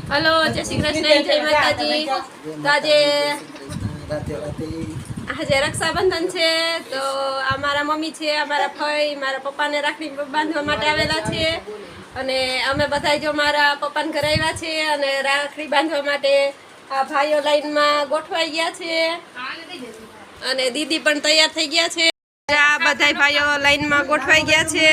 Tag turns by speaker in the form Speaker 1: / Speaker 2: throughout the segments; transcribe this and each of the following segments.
Speaker 1: Hello, જય શ્રી કૃષ્ણ, જય માતાજી. તો આજે આજે રક્ષાબંધન છે, તો આ મારા મમ્મી છે અમારા ભાઈ મારા પપ્પાને રાખડી બાંધવા માટે આવેલા છે. અને અમે બધા જો મારા પપ્પાને ઘરે આવ્યા છે અને રાખડી બાંધવા માટે આ ભાઈઓ લાઈનમાં ગોઠવાઈ ગયા છે. અને દીદી પણ તૈયાર થઈ ગયા છે. આ બધા ભાઈઓ લાઈનમાં ગોઠવાઈ ગયા છે.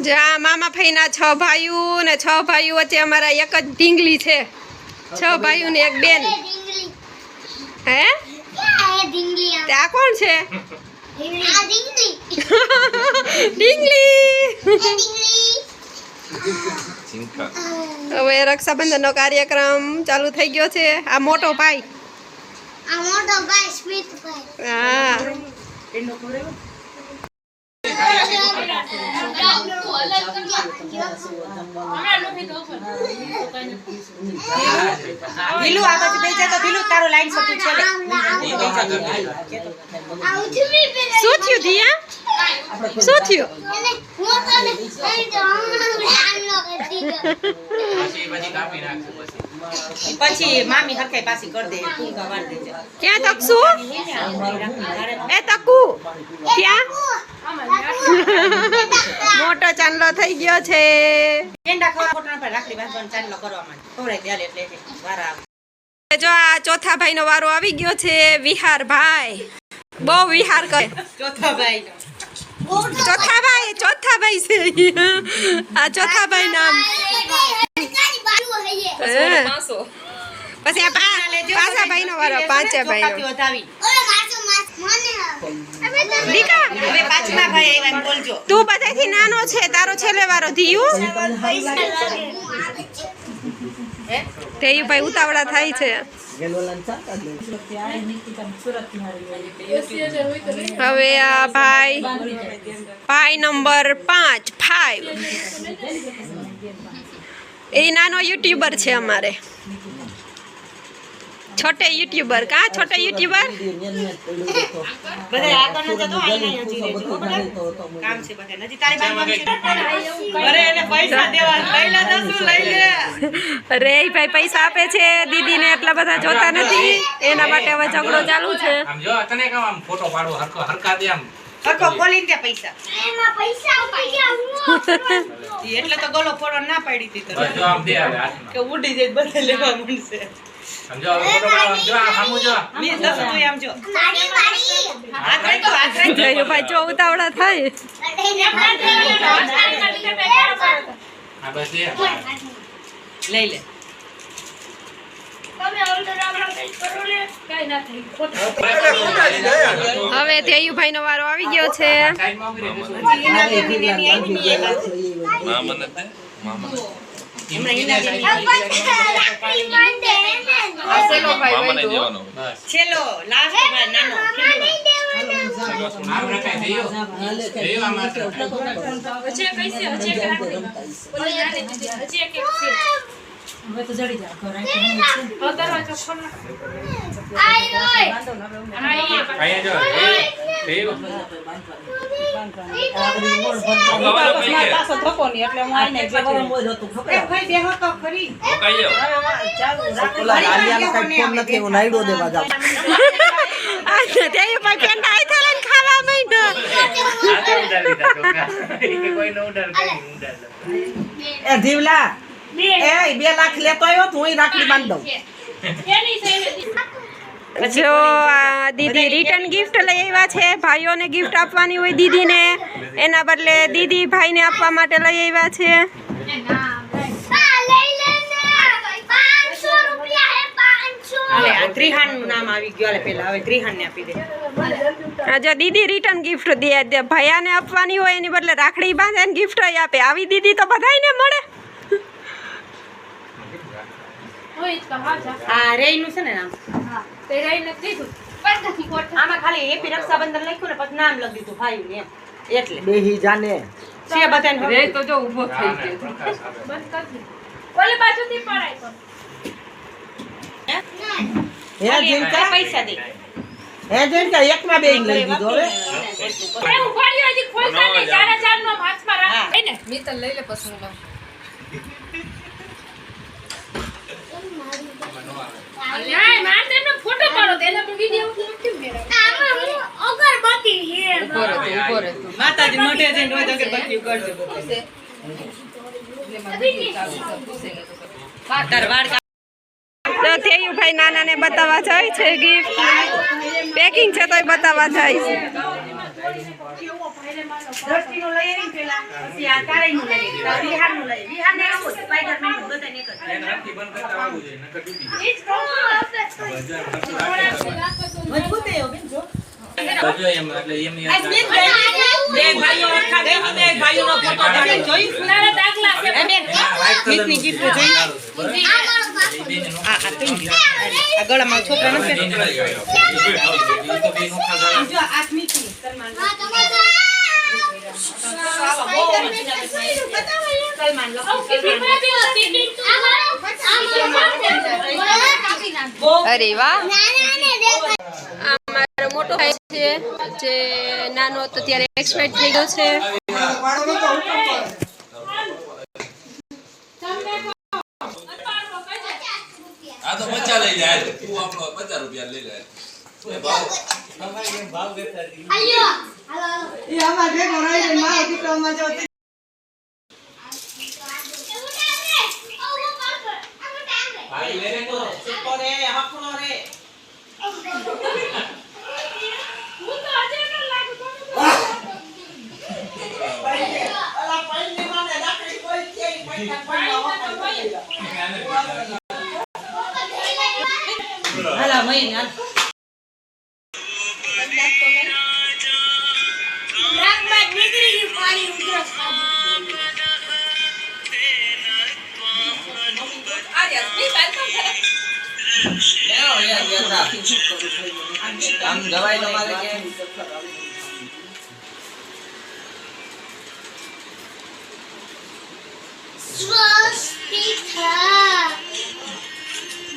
Speaker 1: જે આ મામા ફઈના છ ભાઈઓ ને છ ભાઈઓ વચ્ચે અમારા એક જ ઢીંગલી છે. છ ભાઈઓ ને એક બેન. હે? ત્યાં કોણ છે? હવે હવે રક્ષાબંધનનો કાર્યક્રમ ચાલુ થઈ ગયો છે. આ મોટો ભાઈ. હા.
Speaker 2: ઢીલું આ બાજુ બેસી જા તો ઢીલું તારો લાઈન સતું છે.
Speaker 1: શું થયું દિયા? શું થયું?
Speaker 2: પછી મામી હરખાઈ પાછી કરી દે ટૂંકા વાર દેજે
Speaker 1: ક્યાં તકશું એ તકુ ક્યાં? મોટો ચાંદલો થઈ ગયો છે.
Speaker 2: પેંડા ખવડાવવા પોતાના પર રાખડી બાંધવાનો ચાંદલો કરવામાં ખવડાવી દે એટલે એટલે વાર આવે.
Speaker 1: જો આ ચોથા ભાઈનો વારો આવી ગયો છે વિહાર ભાઈ બહુ વિહાર કરે.
Speaker 2: ચોથા ભાઈ
Speaker 1: ચોથા ભાઈ ચોથા ભાઈ છે. આ ચોથા ભાઈ નામ. પછી આ પાછા ભાઈનો વારો પાંચે ભાઈનો
Speaker 2: વધાવી.
Speaker 1: દીકા
Speaker 2: હવે પાંચમા ભાઈ બોલજો.
Speaker 1: તું બધાથી નાનો છે તારો છેલ્લે વારો ધીયું?
Speaker 2: હે?
Speaker 1: ધેયુ ભાઈ ઉતાવળા થાય છે. હવે આ ભાઈ ભાઈ નંબર પાંચ ફાઈવ એ નાનો યુટ્યુબર છે અમારે. છોટે યુટ્યુબર કા છોટે યુટ્યુબર
Speaker 2: ન અરે એને પૈસા દેવા લઈ લે દસું લઈ લે.
Speaker 1: અરે એ ભાઈ પૈસા આપે છે દીદીને એટલા બધા જોતા નથી. એના માટે હવે ઝઘડો ચાલુ છે.
Speaker 3: હરકો
Speaker 2: પૈસા? ઈ એટલે તો ગોલો ફોડો ના પાડી હતી
Speaker 3: જો આમ દે હવે
Speaker 2: કે ઉડી જાય બધા લેવા મળશે
Speaker 3: આમ હવે ફોટો પાડવો જો આમ સામું જો.
Speaker 2: મી દસ તું આમ જો. હાથ રાખજો હાથ રાખજો
Speaker 1: જયુ ભાઈ જો ઉતાવળા થાય.
Speaker 3: બસ
Speaker 2: લઈ લે.
Speaker 1: હવે ત્યાં નો? વારો આવી ગયો છે.
Speaker 2: છેલ્લો બેહો તો
Speaker 1: ધેયુભાઈ આઈ થઈને ખાવા માંડ્યો.
Speaker 4: જીવલા એ બે લાખ લેતો આવ્યો તો હું રાખડી બાંધ દઉં.
Speaker 1: જો. આ દીદી રિટર્ન ગિફ્ટ લઈ આવ્યા છે. ભાઈઓને ગિફ્ટ આપવાની હોય દીદીને. એના બદલે દીદી ભાઈને આપવા માટે લઈ આવ્યા છે. જો દીદી રિટર્ન ગિફ્ટ દે. ભૈયાને આપવાની હોય એની બદલે રાખડી બાંધે ને ગિફ્ટ આપે. આવી દીદી તો બધાયને મળે.
Speaker 2: આ રેયનું છે ને નામ આમાં ખાલી હેપી રક્ષાબંધન લખ્યું ને પછી નામ લખી દીધું ભાઈ ને એટલે.
Speaker 4: બેહી જાને.
Speaker 2: છે બધાને હવે.
Speaker 1: તો જો ઊભો થઈ ગયો.
Speaker 3: પ્રકાશ આવે.
Speaker 1: ઓલી બાજુથી પડાય
Speaker 2: હે?
Speaker 4: હે જીનકા
Speaker 2: પૈસા દે.
Speaker 4: હે જીનકા એકમાં બેન લઈ દીધો હવે?
Speaker 2: માતાજી મોઢે જઈને રોજ અગરબત્તી કરજો તાર વાળ
Speaker 1: તો થેયુભાઈ નાનાને બતાવવા જાય છે ગિફ્ટ પેકિંગ છે તોય બતાવવા જાય છે
Speaker 2: ગિફ્ટ પેકિંગ છે પેલા પછી જાય છે. બે ભાઈઓનો ફોટો જોયું? એ બેન, સ્મિતની gift જોઈ? આ, આ. બહુ
Speaker 1: અરે વાહ મોટો ભાઈ છે જે નાનો હતો ત્યારે એક્સપાયર થઈ ગયો છે
Speaker 5: આ તો પચાસ લઈ જાય તું આપણો પચાસ રૂપિયા લઈ જાય
Speaker 4: એ આમાં જે ભરાય છે મારો દીકરો આમાં જો તે- ચૂપો રે, હકનો રે. અલા, પૈણી માને રાખડી કોઈ છે, ઈ પૈસા પૈણા વખત
Speaker 2: હાલા
Speaker 4: આમ દવાઈ તમારે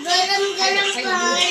Speaker 6: ગરમ ગરમ પાણી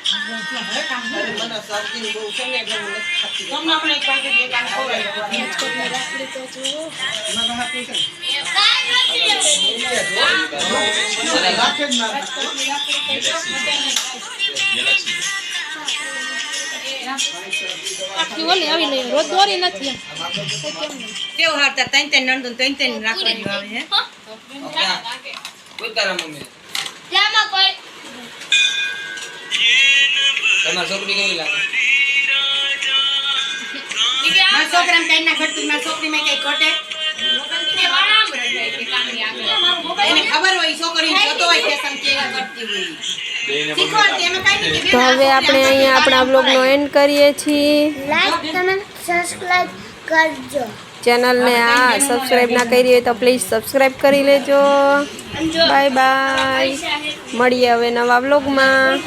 Speaker 4: નથી રાખે જ ના.
Speaker 2: કેવું હારતા ત્રણ ત્રણ નંદન ત્રણ ત્રણ રાખવાની આવે હે
Speaker 5: કોઈ તારા મમ્મી
Speaker 6: કોઈ
Speaker 5: તમારી છોકરી કેવી લાગે?
Speaker 2: કઈ ના ઘટતું મારા છોકરી કઈ
Speaker 1: તો હવે આપણે અહીંયા આપણા બ્લોગનો એન્ડ કરીએ છીએ.
Speaker 6: લાઈક તમે સબસ્ક્રાઇબ કરજો.
Speaker 1: ચેનલને આ સબસ્ક્રાઈબ ના કરી હોય તો પ્લીઝ સબસ્ક્રાઈબ કરી લેજો. બાય બાય મળીએ હવે નવા બ્લોગમાં